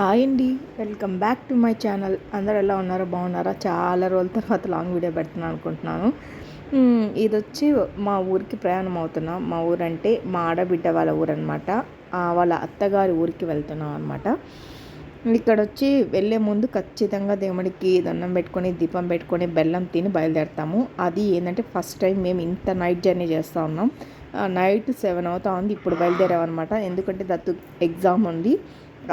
Hi అండి. Welcome back to my channel. అందరు ఎలా ఉన్నారో? బాగున్నారా? చాలా రోజుల తర్వాత లాంగ్ వీడియో పెడుతున్నాను అనుకుంటున్నాను. ఇది వచ్చి మా ఊరికి ప్రయాణం అవుతున్నాం. మా ఊరు అంటే మా ఆడబిడ్డ వాళ్ళ ఊరు అనమాట వాళ్ళ అత్తగారి ఊరికి వెళ్తున్నాం అనమాట ఇక్కడ వచ్చి వెళ్ళే ముందు ఖచ్చితంగా దేవుడికి దండం పెట్టుకొని దీపం పెట్టుకొని బెల్లం తిని బయలుదేరుతాము. అది ఏంటంటే ఫస్ట్ టైం మేము ఇంత నైట్ జర్నీ చేస్తూ ఉన్నాం. నైట్ సెవెన్ అవుతా ఉంది. ఇప్పుడు బయలుదేరామన్నమాట. ఎందుకంటే దత్తు ఎగ్జామ్ ఉంది.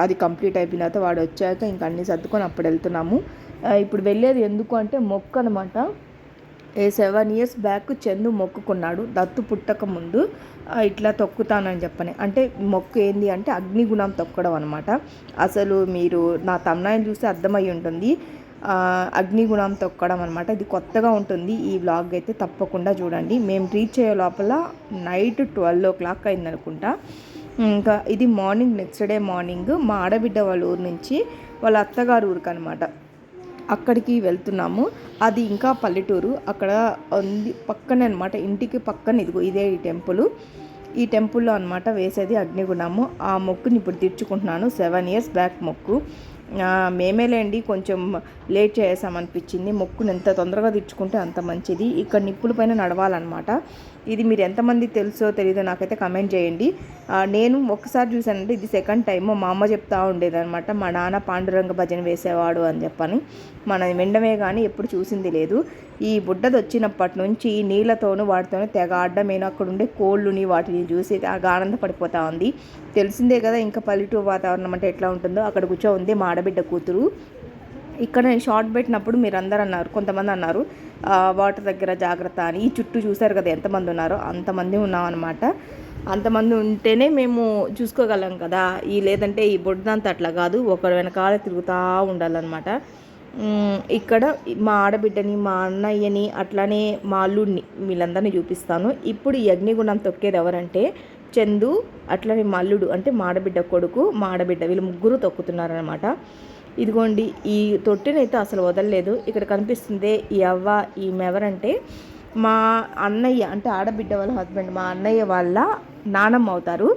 అది కంప్లీట్ అయిపోయిన తర్వాత వాడు వచ్చాక ఇంక అన్ని సర్దుకొని అప్పుడు వెళ్తున్నాము. ఇప్పుడు వెళ్ళేది ఎందుకు అంటే మొక్క అనమాట a seven years back Chandu మొక్కుకున్నాడు. దత్తు పుట్టక ముందు ఇట్లా తొక్కుతానని చెప్పని. అంటే మొక్కు ఏంది అంటే అగ్నిగుణం తొక్కడం అనమాట అసలు మీరు నా తమ్నాయిని చూస్తే అర్థమై ఉంటుంది. అగ్ని అగ్నిగుణం తొక్కడం అనమాట ఇది కొత్తగా ఉంటుంది. ఈ వ్లాగ్ అయితే తప్పకుండా చూడండి. మేము రీచ్ అయ్యే లోపల నైట్ ట్వెల్వ్ ఓ క్లాక్ అయింది అనుకుంటా ఇంకా ఇది మార్నింగ్ నెక్స్ట్ డే మార్నింగ్ మా ఆడబిడ్డ వాళ్ళ ఊరు నుంచి వాళ్ళ అత్తగారు ఊరికి అనమాట అక్కడికి వెళ్తున్నాము. అది ఇంకా పల్లెటూరు. అక్కడ ఉంది పక్కనే అనమాట ఇంటికి పక్కన ఇదిగో ఇదే ఈ టెంపుల్. ఈ టెంపుల్లో అనమాట వేసేది అగ్నిగుణము. ఆ మొక్కుని ఇప్పుడు తీర్చుకుంటున్నాను. సెవెన్ ఇయర్స్ బ్యాక్ మొక్కు. మేమేలేండి కొంచెం లేట్ చేసామనిపించింది మొక్కుని ఎంత తొందరగా తెచ్చుకుంటే అంత మంచిది. ఇక్కడ నిప్పుల పైన నడవాలన్నమాట. ఇది మీరు ఎంతమంది తెలుసో తెలీదో నాకైతే కమెంట్ చేయండి. నేను ఒకసారి చూసానంటే ఇది సెకండ్ టైం మా అమ్మ చెప్తా ఉండేదన్నమాట మా నాన్న పాండురంగ భజన వేసేవాడు అని చెప్పని. మన వినడమే కానీ ఎప్పుడు చూసింది లేదు. ఈ బుడ్డది వచ్చినప్పటి నుంచి నీళ్ళతోనూ వాటితోనూ తెగ ఆడమేను అక్కడ ఉండే కోళ్ళుని వాటిని చూసి తెగ ఆనందపడిపోతా ఉంది. తెలిసిందే కదా ఇంకా పల్లెటూరు వాతావరణం అంటే ఎట్లా ఉంటుందో. అక్కడ కూర్చో ఉంది మా ఆడబిడ్డ కూతురు. ఇక్కడ నేను షార్ట్ పెట్టినప్పుడు మీరు అందరు అన్నారు కొంతమంది అన్నారు వాటర్ దగ్గర జాగ్రత్త అని. ఈ చుట్టూ చూసారు కదా ఎంతమంది ఉన్నారో అంతమంది ఉన్నామన్నమాట. అంతమంది ఉంటేనే మేము చూసుకోగలం కదా. ఈ లేదంటే ఈ బొడ్డంతా అట్లా కాదు ఒకరు వెనకాల తిరుగుతూ ఉండాలన్నమాట. ఇక్కడ మా ఆడబిడ్డని మా అన్నయ్యని అట్లానే మా అల్లుడిని వీళ్ళందరినీ చూపిస్తాను. ఇప్పుడు ఈ అగ్నిగుణం తొక్కేది ఎవరంటే చందు అట్లనే మల్లుడు అంటే మాడబిడ్డ కొడుకు మాడబిడ్డ వీళ్ళు ముగ్గురు తొక్కుతున్నారనమాట ఇదిగోండి ఈ తొట్టినైతే అసలు వదలలేదు. ఇక్కడ కనిపిస్తుంది ఈ అవ్వ ఈ మెవరంటే మా అన్నయ్య అంటే ఆడబిడ్డ వాళ్ళ హస్బెండ్ మా అన్నయ్య వాళ్ళ నానమ్మ అవుతారు.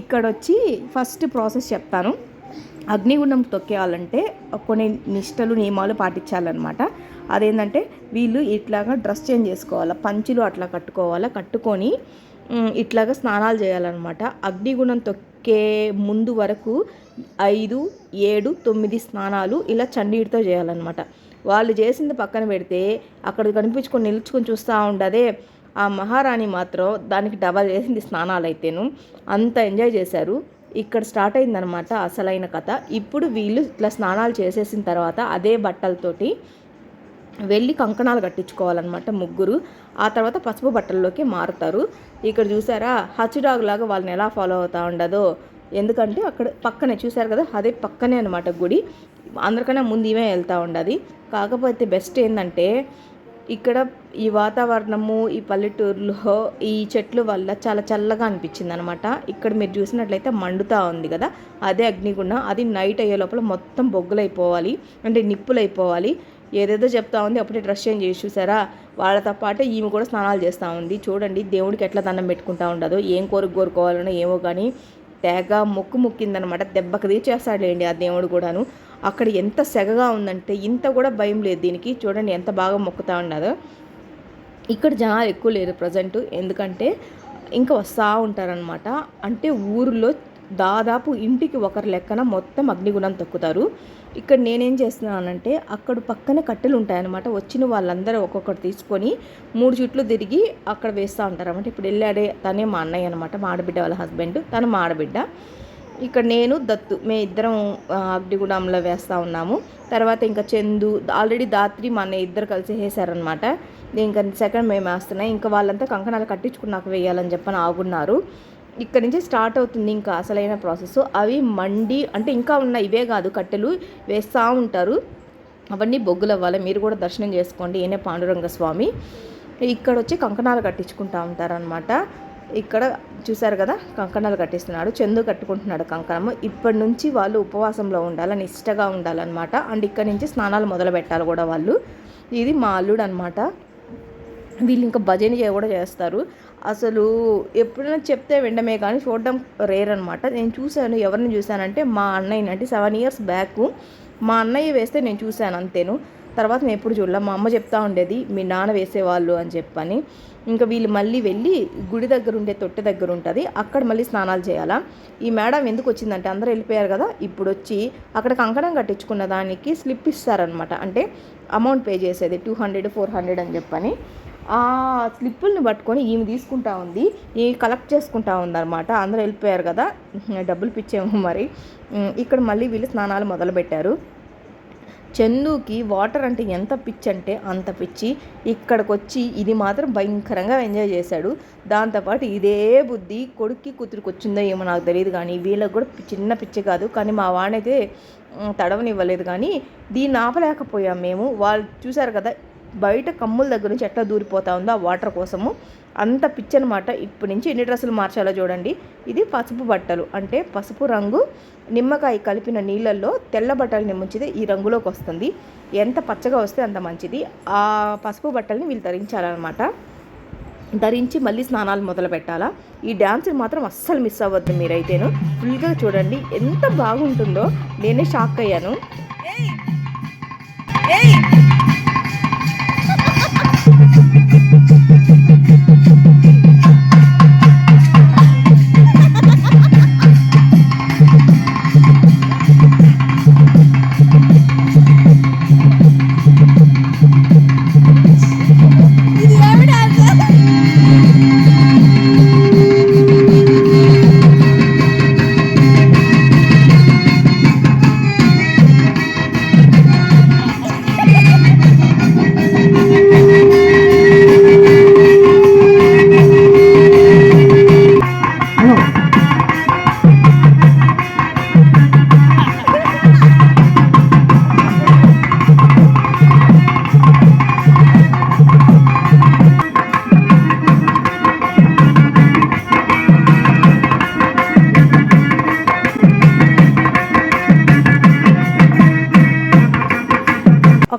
ఇక్కడ వచ్చి ఫస్ట్ ప్రాసెస్ చెప్తాను. అగ్నిగుండం తొక్కేయాలంటే కొన్ని నిష్టలు నియమాలు పాటించాలన్నమాట. అదేంటంటే వీళ్ళు ఇట్లాగా డ్రెస్ చేంజ్ చేసుకోవాలా పంచులు అట్లా కట్టుకోవాలా కట్టుకొని ఇట్లాగా స్నానాలు చేయాలన్నమాట. అగ్నిగుణం తొక్కే ముందు వరకు ఐదు ఏడు తొమ్మిది స్నానాలు ఇలా చన్నీటితో చేయాలన్నమాట. వాళ్ళు చేసింది పక్కన పెడితే అక్కడ కనిపించుకొని నిలుచుకొని చూస్తూ ఉండదే. ఆ మహారాణి మాత్రం దానికి డబల్ చేసింది స్నానాలు అయితేను అంత ఎంజాయ్ చేశారు. ఇక్కడ స్టార్ట్ అయిందనమాట అసలైన కథ. ఇప్పుడు వీళ్ళు ఇట్లా స్నానాలు చేసేసిన తర్వాత అదే బట్టలతోటి వెళ్ళి కంకణాలు కట్టించుకోవాలన్నమాట ముగ్గురు. ఆ తర్వాత పసుపు బట్టల్లోకి మారుతారు. ఇక్కడ చూసారా? హచ్చుడాగ్ లాగా వాళ్ళని ఎలా ఫాలో అవుతా ఉండదో. ఎందుకంటే అక్కడ పక్కనే చూశారు కదా? అదే పక్కనే అనమాట గుడి. అందరికన్నా ముందు ఇవే వెళ్తూ ఉండదు. కాకపోతే బెస్ట్ ఏంటంటే ఇక్కడ ఈ వాతావరణము ఈ పల్లెటూరులో ఈ చెట్లు వల్ల చాలా చల్లగా అనిపించింది అనమాట ఇక్కడ మీరు చూసినట్లయితే మండుతా ఉంది కదా? అదే అగ్నిగుండం. అది నైట్ అయ్యే లోపల మొత్తం బొగ్గులైపోవాలి. అంటే నిప్పులైపోవాలి. ఏదేదో చెప్తా ఉంది అప్పుడే డ్రెస్ చేంజ్ చేసి చూసారా? వాళ్ళతో పాటే ఈమె కూడా స్నానాలు చేస్తూ ఉంది. చూడండి దేవుడికి ఎట్లా దండం పెట్టుకుంటా ఉండదు ఏం కోరిక కోరుకోవాలనో ఏమో కానీ తెగ మొక్కు మొక్కిందనమాట దెబ్బకు తీర్చేస్తాడులేండి ఆ దేవుడు కూడాను. అక్కడ ఎంత సెగగా ఉందంటే ఇంత కూడా భయం లేదు దీనికి. చూడండి ఎంత బాగా మొక్కుతా ఉండదో ఇక్కడ జనాలు ఎక్కువ లేరు ప్రజెంట్. ఎందుకంటే ఇంకా వస్తూ ఉంటారనమాట. అంటే ఊరిలో దాదాపు ఇంటికి ఒకరి లెక్కన మొత్తం అగ్నిగుణం తక్కుతారు. ఇక్కడ నేనేం చేస్తున్నానంటే అక్కడ పక్కన కట్టెలు ఉంటాయన్నమాట. వచ్చిన వాళ్ళందరూ ఒక్కొక్కటి తీసుకొని మూడు చుట్లు తిరిగి అక్కడ వేస్తూ ఉంటారు అనమాట ఇప్పుడు వెళ్ళాడే తనే మా అన్నయ్య అనమాట మా ఆడబిడ్డ వాళ్ళ హస్బెండ్ తను మా ఆడబిడ్డ. ఇక్కడ నేను దత్తు మే ఇద్దరం ఆ, వేస్తూ ఉన్నాము. తర్వాత ఇంకా చందు ఆల్రెడీ దాత్రి మా అన్నయ్య ఇద్దరు కలిసి వేసారనమాట ఇంకా సెకండ్ మేము వేస్తున్నాయి. ఇంకా వాళ్ళంతా కంకణాలు కట్టించుకున్నాక వేయాలని చెప్పని ఆగున్నారు. ఇక్కడ నుంచి స్టార్ట్ అవుతుంది ఇంకా అసలైన ప్రాసెస్. అవి మండి అంటే ఇంకా ఉన్న ఇవే కాదు కట్టెలు వేస్తూ ఉంటారు. అవన్నీ బొగ్గులు అవ్వాలి. మీరు కూడా దర్శనం చేసుకోండి. ఈయనే పాండురంగ స్వామి. ఇక్కడ వచ్చి కంకణాలు కట్టించుకుంటూ ఉంటారనమాట ఇక్కడ చూశారు కదా కంకణాలు కట్టిస్తున్నాడు. చందు కట్టుకుంటున్నాడు కంకణము. ఇప్పటి నుంచి వాళ్ళు ఉపవాసంలో ఉండాలని నిష్టగా ఉండాలన్నమాట. అండ్ ఇక్కడ నుంచి స్నానాలు మొదలు పెట్టాలి కూడా వాళ్ళు. ఇది మా అల్లుడు అనమాట వీళ్ళు ఇంకా భజన కూడా చేస్తారు. అసలు ఎప్పుడైనా చెప్తే వినడమే కానీ చూడడం రేర్ అనమాట నేను చూశాను ఎవరిని చూశానంటే మా అన్నయ్య అంటే సెవెన్ ఇయర్స్ బ్యాక్ మా అన్నయ్య వేస్తే నేను చూశాను అంతేను. తర్వాత నేను ఎప్పుడు చూడలే. మా అమ్మ చెప్తా ఉండేది మీ నాన్న వేసేవాళ్ళు అని చెప్పని. ఇంకా వీళ్ళు మళ్ళీ వెళ్ళి గుడి దగ్గర ఉండే తొట్టె దగ్గర ఉంటుంది అక్కడ మళ్ళీ స్నానాలు చేయాలా? ఈ మేడం ఎందుకు వచ్చిందంటే అందరూ వెళ్ళిపోయారు కదా ఇప్పుడు వచ్చి అక్కడ కంకణం కట్టించుకున్న దానికి స్లిప్ ఇస్తారనమాట అంటే అమౌంట్ పే చేసేది టూ హండ్రెడ్ ఫోర్ హండ్రెడ్ అని చెప్పని. ఆ స్లిప్పుల్ని పట్టుకొని ఈమె తీసుకుంటా ఉంది. ఈ కలెక్ట్ చేసుకుంటా ఉందన్నమాట. అందరూ వెళ్ళిపోయారు కదా. డబ్బులు పిచ్చేమో మరి. ఇక్కడ మళ్ళీ వీళ్ళు స్నానాలు మొదలుపెట్టారు. చందుకి వాటర్ అంటే ఎంత పిచ్చి అంటే అంత పిచ్చి. ఇక్కడికి వచ్చి ఇది మాత్రం భయంకరంగా ఎంజాయ్ చేశాడు. దాంతోపాటు ఇదే బుద్ధి కొడుక్కి కూతురికి వచ్చిందో ఏమో నాకు తెలియదు కానీ వీళ్ళకి కూడా చిన్న పిచ్చి కాదు. కానీ మా వాడైతే తడవనివ్వలేదు కానీ దీన్ని ఆపలేకపోయాం మేము. వాళ్ళు చూసారు కదా బయట కమ్ముల దగ్గర నుంచి ఎట్లా దూరిపోతా ఉందో ఆ వాటర్ కోసము అంత పిచ్చి అనమాట ఇప్పటి నుంచి ఎన్ని డ్రెస్సులు మార్చాలో చూడండి. ఇది పసుపు బట్టలు. అంటే పసుపు రంగు నిమ్మకాయ కలిపిన నీళ్ళల్లో తెల్ల బట్టలు ముంచితే ఈ రంగులోకి వస్తుంది. ఎంత పచ్చగా వస్తే అంత మంచిది. ఆ పసుపు బట్టల్ని వీళ్ళు ధరించాలన్నమాట. ధరించి మళ్ళీ స్నానాలు మొదలు పెట్టాలా. ఈ డ్యాన్స్ని మాత్రం అస్సలు మిస్ అవ్వద్దు మీరైతేను. ఫుల్గా చూడండి. ఎంత బాగుంటుందో. నేనే షాక్ అయ్యాను.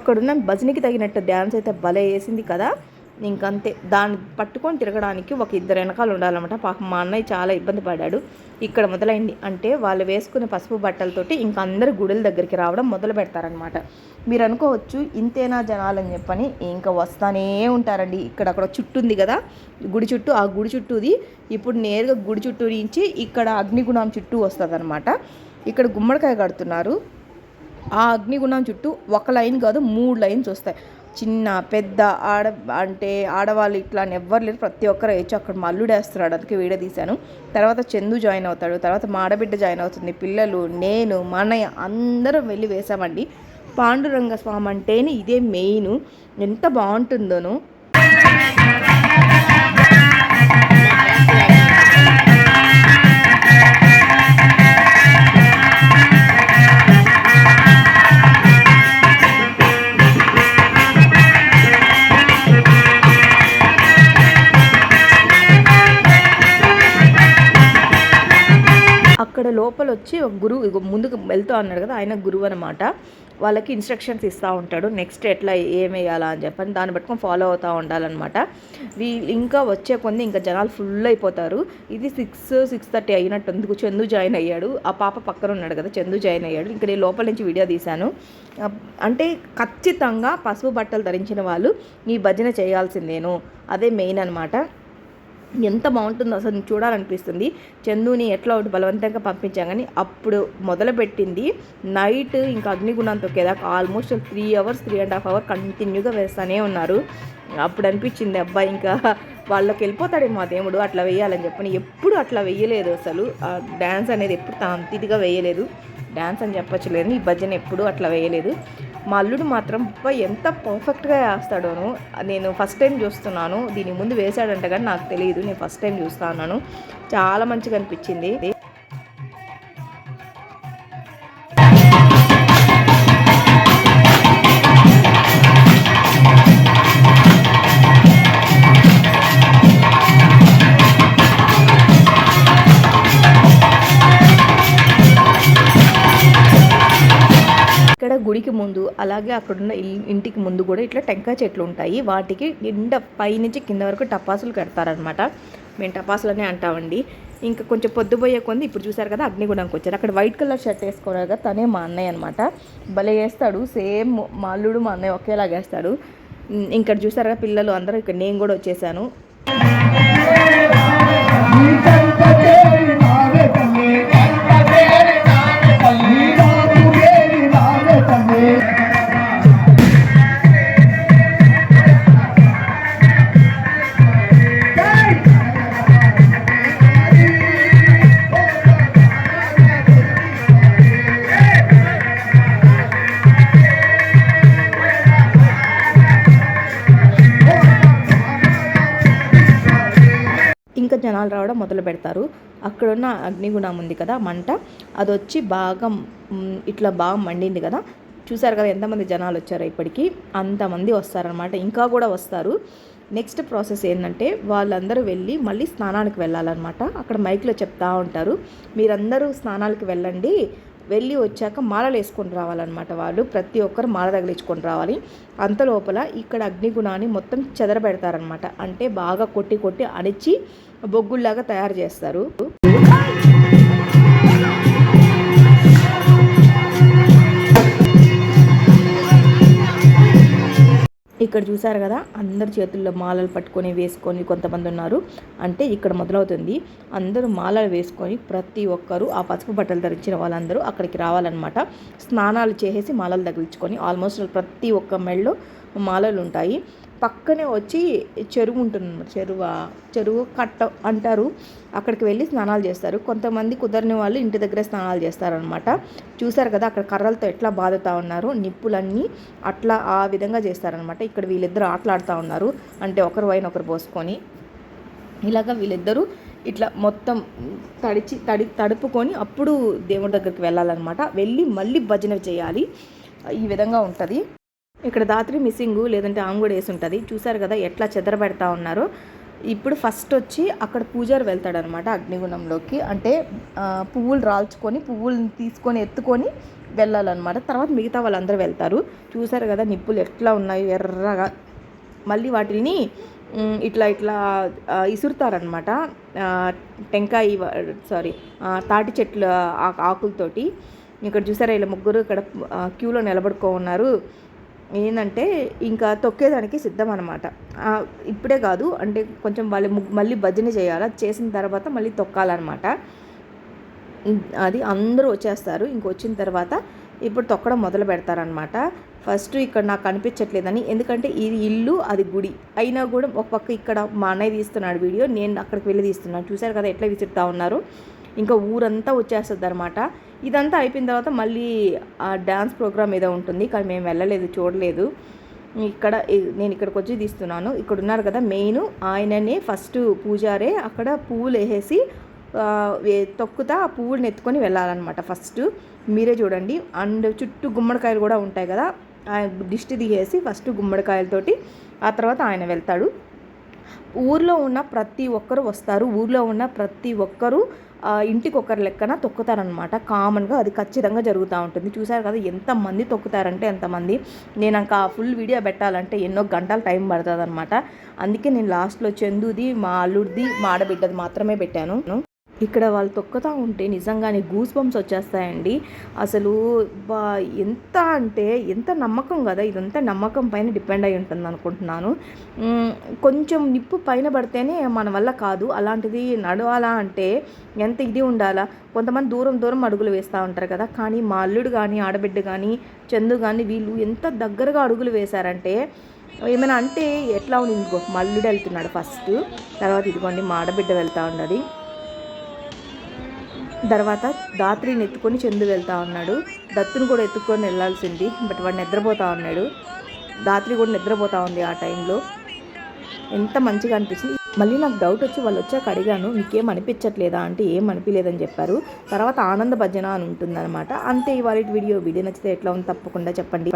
అక్కడున్న భజనికి తగినట్టు డ్యాన్స్ అయితే భలే వేసింది కదా. ఇంకంతే. దాన్ని పట్టుకొని తిరగడానికి ఒక ఇద్దరు వెనకాల ఉండాలన్నమాట. పాపం మా అన్నయ్య చాలా ఇబ్బంది పడ్డాడు. ఇక్కడ మొదలైంది అంటే వాళ్ళు వేసుకునే పసుపు బట్టలతోటి ఇంక అందరు గుడుల దగ్గరికి రావడం మొదలు పెడతారనమాట మీరు అనుకోవచ్చు ఇంతేనా జనాలని చెప్పని ఇంకా వస్తానే ఉంటారండి. ఇక్కడ అక్కడ చుట్టూ ఉంది కదా. గుడి చుట్టూ ఆ గుడి చుట్టూది. ఇప్పుడు నేరుగా గుడి చుట్టూ నుంచి ఇక్కడ అగ్నిగుణం చుట్టూ వస్తుంది ఇక్కడ గుమ్మడికాయ కడుతున్నారు. ఆ అగ్నిగుణం చుట్టూ ఒక లైన్ కాదు మూడు లైన్స్ వస్తాయి. చిన్న పెద్ద ఆడ అంటే ఆడవాళ్ళు ఇట్లా అని ఎవ్వరు లేరు. ప్రతి ఒక్కరు వేయచ్చు అక్కడ మల్లుడేస్తున్నాడు. అందుకే వీడియో తీశాను. తర్వాత చందు జాయిన్ అవుతాడు. తర్వాత మాడబిడ్డ జాయిన్ అవుతుంది. పిల్లలు నేను మా అన్నయ్య అందరం వెళ్ళి వేసామండి. పాండురంగ స్వామి అంటేనే ఇదే మెయిన్. ఎంత బాగుంటుందోను. వచ్చి గురువు ముందుకు వెళ్తూ అన్నాడు కదా ఆయన గురువు అనమాట వాళ్ళకి ఇన్స్ట్రక్షన్స్ ఇస్తూ ఉంటాడు. నెక్స్ట్ ఎట్లా ఏం వేయాలా అని చెప్పని దాన్ని పట్టుకొని ఫాలో అవుతూ ఉండాలన్నమాట. వీళ్ళు ఇంకా వచ్చే కొన్ని ఇంకా జనాలు ఫుల్ అయిపోతారు. ఇది సిక్స్ సిక్స్ థర్టీ అయినట్టు చందు జాయిన్ అయ్యాడు. ఆ పాప పక్కన ఉన్నాడు కదా చందు జాయిన్ అయ్యాడు. ఇంకా నేను లోపల నుంచి వీడియో తీశాను. అంటే ఖచ్చితంగా పసుపు బట్టలు ధరించిన వాళ్ళు ఈ భజన చేయాల్సిందేను. అదే మెయిన్ అనమాట ఎంత బాగుంటుందో అసలు చూడాలనిపిస్తుంది. చందుని ఎట్లా ఒకటి బలవంతంగా పంపించాం కానీ అప్పుడు మొదలుపెట్టింది నైట్ ఇంకా అగ్నిగుణం తొక్కేదాకా almost three hours three and half hour కంటిన్యూగా వేస్తూనే ఉన్నారు. అప్పుడు అనిపించింది అబ్బాయి ఇంకా వాళ్ళకి వెళ్ళిపోతాడేమో మా దేవుడు అట్లా వేయాలని చెప్పని. ఎప్పుడు అట్లా వేయలేదు అసలు. డ్యాన్స్ అనేది ఎప్పుడు తాంతిగా వేయలేదు. డ్యాన్స్ అని చెప్పచ్చు లేదు ఈ భజన ఎప్పుడు అట్లా వేయలేదు. మా అల్లుడు మాత్రం ఎంత పర్ఫెక్ట్గా వేస్తాడోను నేను ఫస్ట్ టైం చూస్తున్నాను. దీని ముందు వేసాడంట కానీ నాకు తెలియదు నేను ఫస్ట్ టైం చూస్తున్నాను చాలా మంచిగా అనిపించింది. గుడికి ముందు అలాగే అక్కడున్న ఇంటికి ముందు కూడా ఇట్లా టెంకాయ చెట్లు ఉంటాయి. వాటికి నిండా పైనుంచి కింద వరకు టపాసులు కడతారనమాట మేము టపాసులనే అంటామండి. ఇంకా కొంచెం పొద్దుపోయే కొంది ఇప్పుడు చూసారు కదా అగ్నిగుణంకి వచ్చారు. అక్కడ వైట్ కలర్ షర్ట్ వేసుకున్నారు కదా తనే మా అన్నయ్య అనమాట భలే వేస్తాడు. సేమ్ మా అల్లుడు మా అన్నయ్య ఒకేలాగా వేస్తాడు. ఇక్కడ చూసారు కదా పిల్లలు అందరూ ఇక్కడ నేను కూడా వచ్చేసాను. ఇంకా రావడం మొదలు పెడతారు. అక్కడున్న అగ్నిగుణం ఉంది కదా మంట. అది వచ్చి బాగా ఇట్లా బాగా మండింది కదా. చూసారు కదా ఎంతమంది జనాలు వచ్చారో ఇప్పటికి. అంతమంది వస్తారనమాట ఇంకా కూడా వస్తారు. నెక్స్ట్ ప్రాసెస్ ఏంటంటే వాళ్ళందరూ వెళ్ళి మళ్ళీ స్నానానికి వెళ్ళాలన్నమాట. అక్కడ మైక్లో చెప్తా ఉంటారు. మీరందరూ స్నానాలకు వెళ్ళండి. వెళ్ళి వచ్చాక మాలలు వేసుకొని రావాలన్నమాట వాళ్ళు. ప్రతి ఒక్కరు మాల తగిలించుకొని రావాలి. అంత లోపల ఇక్కడ అగ్నిగుణాన్ని మొత్తం చెదరబెడతారనమాట అంటే బాగా కొట్టి కొట్టి అణిచి బొగ్గుల్లాగా తయారు చేస్తారు. ఇక్కడ చూసారు కదా అందరి చేతుల్లో మాలలు పట్టుకొని వేసుకొని కొంతమంది ఉన్నారు. అంటే ఇక్కడ మొదలవుతుంది. అందరూ మాలలు వేసుకొని ప్రతి ఒక్కరు ఆ పసుపు బట్టలు ధరించిన వాళ్ళందరూ అక్కడికి రావాలన్నమాట. స్నానాలు చేసేసి మాలలు తగిలించుకొని ఆల్మోస్ట్ ప్రతి ఒక్క మెళ్ళలో మాలలు ఉంటాయి. పక్కనే వచ్చి చెరువు ఉంటుంది అనమాట చెరువు చెరువు కట్ట అంటారు. అక్కడికి వెళ్ళి స్నానాలు చేస్తారు. కొంతమంది కుదరని వాళ్ళు ఇంటి దగ్గర స్నానాలు చేస్తారనమాట చూసారు కదా అక్కడ కర్రలతో ఎట్లా బాధతా ఉన్నారు నిప్పులన్నీ అట్లా ఆ విధంగా చేస్తారనమాట ఇక్కడ వీళ్ళిద్దరు ఆటలాడుతూ ఉన్నారు. అంటే ఒకరు వైన్ ఒకరు పోసుకొని. ఇలాగ వీళ్ళిద్దరూ ఇట్లా మొత్తం తడిచి తడి తడుపుకొని అప్పుడు దేవుడి దగ్గరికి వెళ్ళాలన్నమాట. వెళ్ళి మళ్ళీ భజన చేయాలి. ఈ విధంగా ఉంటుంది. ఇక్కడ దాత్రి మిస్సింగ్ లేదంటే ఆమె కూడా వేసి ఉంటుంది. చూసారు కదా ఎట్లా చెదరబెడతా ఉన్నారో. ఇప్పుడు ఫస్ట్ వచ్చి అక్కడ పూజారి వెళ్తాడనమాట అగ్నిగుణంలోకి. అంటే పువ్వులు రాల్చుకొని పువ్వులను తీసుకొని ఎత్తుకొని వెళ్ళాలన్నమాట. తర్వాత మిగతా వాళ్ళందరూ వెళ్తారు. చూసారు కదా నిప్పులు ఎట్లా ఉన్నాయి ఎర్రగా. మళ్ళీ వాటిని ఇట్లా ఇట్లా ఇసురుతారనమాట టెంకాయ సారీ తాటి చెట్ల ఆకులతోటి. ఇక్కడ చూసారా ఇలా ముగ్గురు ఇక్కడ క్యూలో నిలబడుకో ఉన్నారు ఏంటంటే ఇంకా తొక్కేదానికి సిద్ధం అనమాట ఇప్పుడే కాదు అంటే కొంచెం వాళ్ళు మళ్ళీ భజన చేయాలి చేసిన తర్వాత మళ్ళీ తొక్కాలన్నమాట. అది అందరూ వచ్చేస్తారు ఇంక వచ్చిన తర్వాత ఇప్పుడు తొక్కడం మొదలు పెడతారనమాట ఫస్ట్ ఇక్కడ నాకు కనిపించట్లేదని ఎందుకంటే ఇది ఇల్లు అది గుడి. అయినా కూడా ఒక పక్క ఇక్కడ మా అన్నయ్య తీస్తున్నాడు వీడియో నేను అక్కడికి వెళ్ళి తీస్తున్నాను. చూశారు కదా ఎట్లా విసురుతా ఉన్నారు? ఇంకా ఊరంతా వచ్చేస్తుంది అనమాట ఇదంతా అయిపోయిన తర్వాత మళ్ళీ ఆ డ్యాన్స్ ప్రోగ్రామ్ ఏదో ఉంటుంది. కానీ మేము వెళ్ళలేదు చూడలేదు. ఇక్కడ నేను ఇక్కడికి వచ్చి తీస్తున్నాను. ఇక్కడ ఉన్నారు కదా మెయిన్ ఆయననే ఫస్ట్ పూజారే. అక్కడ పువ్వులు వేసేసి తొక్కుతా ఆ పువ్వులను ఎత్తుకొని వెళ్ళాలన్నమాట ఫస్ట్. మీరే చూడండి. అండ్ చుట్టూ గుమ్మడికాయలు కూడా ఉంటాయి కదా. ఆ దిష్టి తీసేసి ఫస్ట్ గుమ్మడికాయలతోటి ఆ తర్వాత ఆయన వెళ్తాడు. ఊర్లో ఉన్న ప్రతి ఒక్కరు వస్తారు. ఊర్లో ఉన్న ప్రతి ఒక్కరు ఇంటికి ఒకరి లెక్కన తొక్కుతారనమాట కామన్గా అది ఖచ్చితంగా జరుగుతూ ఉంటుంది. చూసారు కదా ఎంతమంది తొక్కుతారంటే ఎంతమంది నేను ఇంకా ఫుల్ వీడియో పెట్టాలంటే ఎన్నో గంటల టైం పడుతుంది అనమాట అందుకే నేను లాస్ట్లో చందుది మా అల్లుడిది మా ఆడబిడ్డది మాత్రమే పెట్టాను. ఇక్కడ వాళ్ళు తొక్కుతూ ఉంటే నిజంగానే గూస్ బంప్స్ వచ్చేస్తాయండి. అసలు బా ఎంత అంటే ఎంత నమ్మకం కదా ఇదంతా నమ్మకం పైన డిపెండ్ అయి ఉంటుంది అనుకుంటున్నాను. కొంచెం నిప్పు పైన పడితేనే మన వల్ల కాదు. అలాంటిది నడవాలా అంటే ఎంత ఇది ఉండాలా? కొంతమంది దూరం దూరం అడుగులు వేస్తూ ఉంటారు కదా కానీ మా అల్లుడు కానీ ఆడబిడ్డ కానీ చందు కానీ వీళ్ళు ఎంత దగ్గరగా అడుగులు వేశారంటే ఏమైనా అంటే ఎట్లా ఉంది ఇంకో మల్లుడు వెళ్తున్నాడు ఫస్ట్ తర్వాత ఇదిగోండి మా ఆడబిడ్డ వెళ్తూ ఉన్నది. తర్వాత దాత్రిని ఎత్తుకొని చందు వెళ్తా ఉన్నాడు. దత్తుని కూడా ఎత్తుకొని వెళ్ళాల్సింది బట్ వాడు నిద్రపోతా ఉన్నాడు. దాత్రి కూడా నిద్రపోతా ఉంది ఆ టైంలో. ఎంత మంచిగా అనిపించింది. మళ్ళీ నాకు డౌట్ వచ్చి వాళ్ళు వచ్చాక అడిగాను నీకేం అనిపించట్లేదా అంటే ఏం అనిపించలేదని చెప్పారు. తర్వాత ఆనంద భజన అని ఉంటుందన్నమాట. అంతే ఇవాళ వీడియో. వీడియో నచ్చితే ఎట్లా ఉంది తప్పకుండా చెప్పండి.